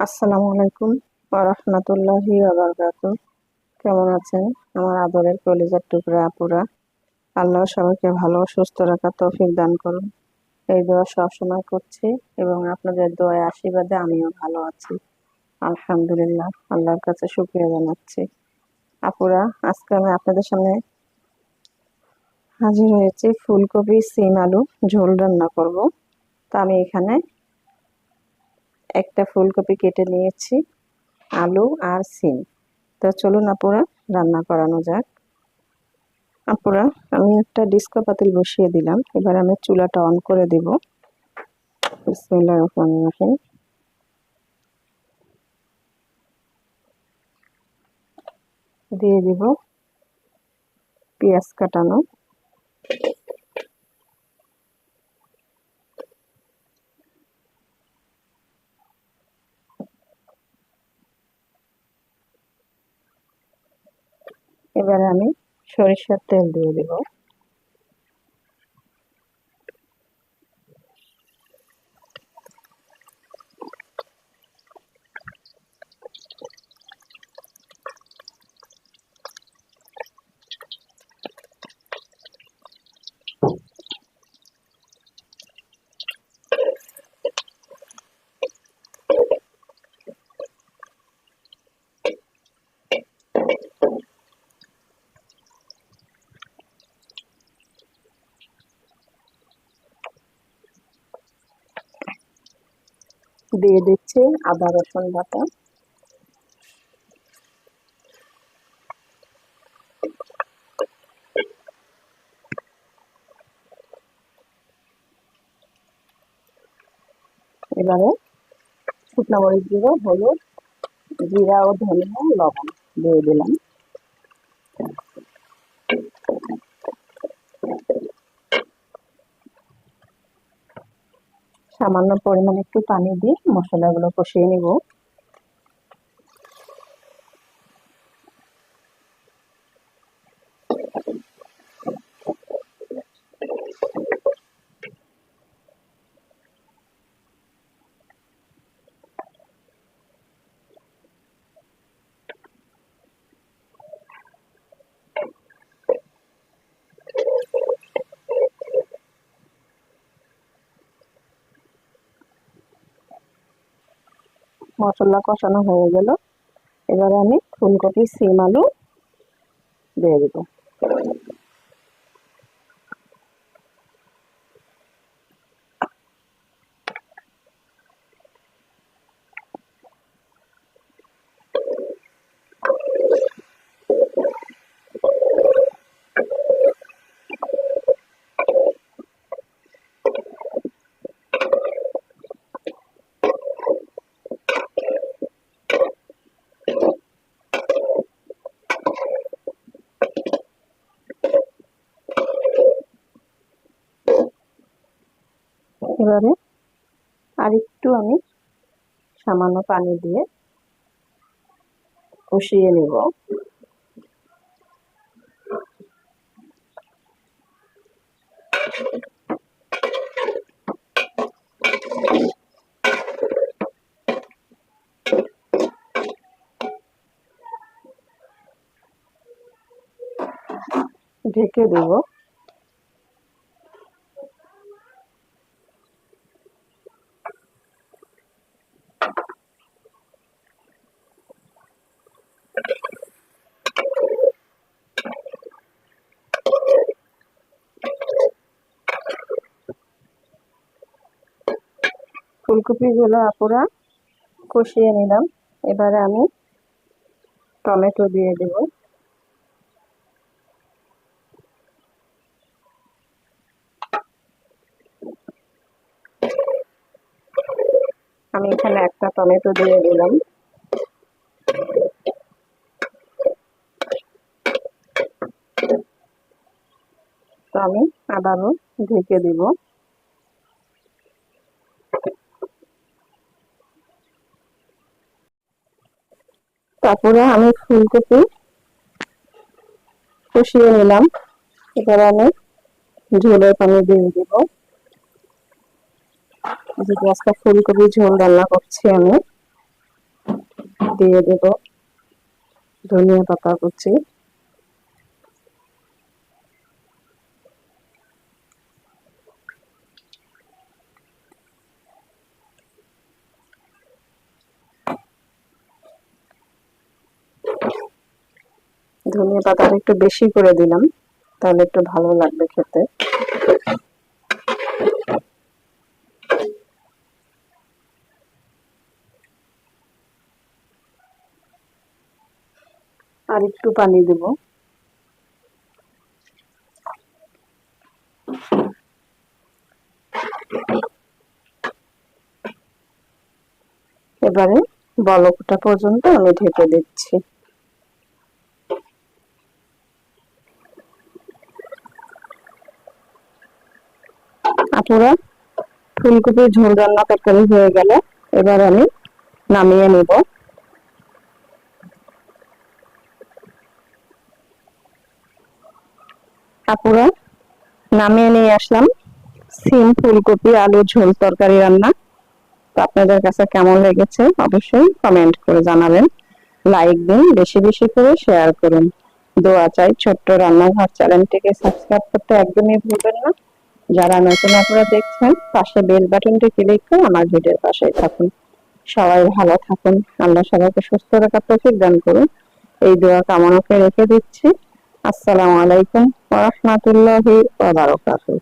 আসসালামু আলাইকুম রহমতুল্লাহি আবরকাত কেমন আছেন? আমার আদরের কলিজার টুকরা আপুরা। আল্লাহ সবাইকে ভালো সুস্থ রাখার তৌফিক দান করুন। এই দোয়া সবসময় করছি এবং আপনাদের দোয়ায় আশীর্বাদে আমিও ভালো আছি। আলহামদুলিল্লাহ, আল্লাহর কাছে শুক্রিয়া জানাচ্ছি। আপুরা, আজকে আমি আপনাদের সামনে হাজির হয়েছি ফুলকপি, সিম আলু ঝোল রান্না করব। তা আমি এখানে একটা ফুলকপি কেটে নিয়েছি, আলু আর সিম। তো চলুন আপুরা, রান্না করানো যাক। আপুরা, আমি একটা ডিস্কো পাতিল বসিয়ে দিলাম। এবার আমি চুলাটা অন করে দিব। রহিম। দিয়ে দিব পেঁয়াজ কাটানো। এবারে আমি সরিষার তেল দিয়ে দেব। দিয়ে দিচ্ছি আদা, রসুন বাটা। এবারে শুকনো মরিচ দিব হলুদ, জিরা ও ধনিয়া লবণ দিয়ে দিলাম। সামান্য পরিমাণ একটু পানি দিয়ে মশলাগুলো কষিয়ে নিব। মশলা কষানো হয়ে গেল। এবারে আমি ফুলকপি সিম আলু দিয়ে দেবো। এবারে আর একটু আমি সামান্য পানি দিয়ে কষিয়ে নেব। ঢেকে দেব। ফুলকপিগুলো আপুরা কষিয়ে নিলাম। এবারে আমি টমেটো দিয়ে দেব। আমি এখানে একটা টমেটো দিয়ে দিলাম। তো আমি আবারও ঢেকে দিব। তারপরে আমি ফুলকপি কষিয়ে নিলাম। এবার আমি ঝোলের পানি দিয়ে দেব। যেহেতু ফুলকপি ঝোল রান্না করছি আমি। দিয়ে দেব ধনিয়া পাতা কুচি। ধনিয়া পাতাটা একটু বেশি করে দিলাম, তাহলে একটু ভালো লাগবে খেতে। আর একটু পানি দেব। এবারে বলকটা পর্যন্ত আমি ঢেকে দিচ্ছি। আপুরা ফুলকপির ঝোল রান্না তরকারি হয়ে গেল এবার আমি নামিয়ে নিব। আপুরা নামিয়ে নিয়ে আসলাম সিম ফুলকপি আলু ঝোল তরকারি রান্না। তো আপনাদের কাছে কেমন লেগেছে অবশ্যই কমেন্ট করে জানাবেন। লাইক দিন, বেশি বেশি করে শেয়ার করুন। দোয়া চাই ছোট্ট রান্নাঘর চ্যানেলটিকে সাবস্ক্রাইব করতে একদমই ভুলবেন না। যারা নতুন আপনারা দেখছেন, পাশে বেল বাটনটি ক্লিক করে আমার ভিডিওর পাশে থাকুন। সবাই ভালো থাকুন। আল্লাহ সবাইকে সুস্থ রাখার তৌফিক দান করুন। এই দোয়া কামনাকে রেখে দিচ্ছি। আসসালামু আলাইকুম ওয়া বারাকাতুহু।